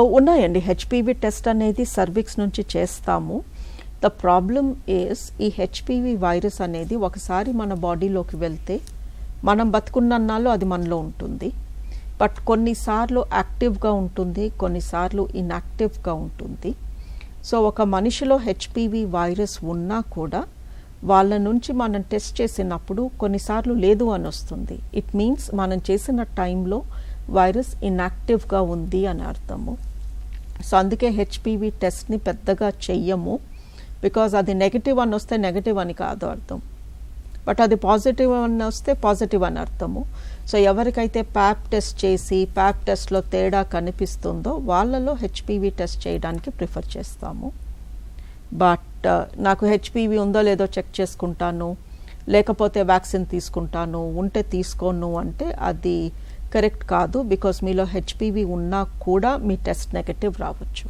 ఉన్నాయండి. HPV test అనేది cervix నుంచి చేస్తాము. ద ప్రాబ్లమ్ ఈస్ ఈ హెచ్పివి వైరస్ అనేది ఒకసారి మన బాడీలోకి వెళ్తే మనం బతుకున్నన్నాళ్ళు అది మనలో ఉంటుంది. బట్ కొన్నిసార్లు యాక్టివ్గా ఉంటుంది కొన్నిసార్లు ఇన్యాక్టివ్గా ఉంటుంది. సో ఒక మనిషిలో హెచ్పివి వైరస్ ఉన్నా కూడా వాళ్ళ నుంచి మనం టెస్ట్ చేసినప్పుడు కొన్నిసార్లు లేదు అని వస్తుంది. ఇట్ మీన్స్ మనం చేసిన టైంలో వైరస్ ఇన్యాక్టివ్గా ఉంది అని అర్థము. సో అందుకే హెచ్పివి టెస్ట్ని పెద్దగా చెయ్యము. బికాజ్ అది నెగిటివ్ అని వస్తే నెగిటివ్ అని కాదు అర్థం. బట్ అది పాజిటివ్ అని వస్తే పాజిటివ్ అని అర్థము. సో ఎవరికైతే ప్యాప్ టెస్ట్ చేసి ప్యాప్ టెస్ట్లో తేడా కనిపిస్తుందో వాళ్ళలో హెచ్పివి టెస్ట్ చేయడానికి ప్రిఫర్ చేస్తాము. బట్ uh, నాకు హెచ్పివి ఉందో లేదో చెక్ చేసుకుంటాను. లేకపోతే వ్యాక్సిన్ తీసుకుంటాను ఉంటే తీసుకోను అంటే అది కరెక్ట్ కాదు బికాస్ మీలో హెచ్పివి ఉన్నా కూడా మీ టెస్ట్ నెగటివ్ రావచ్చు.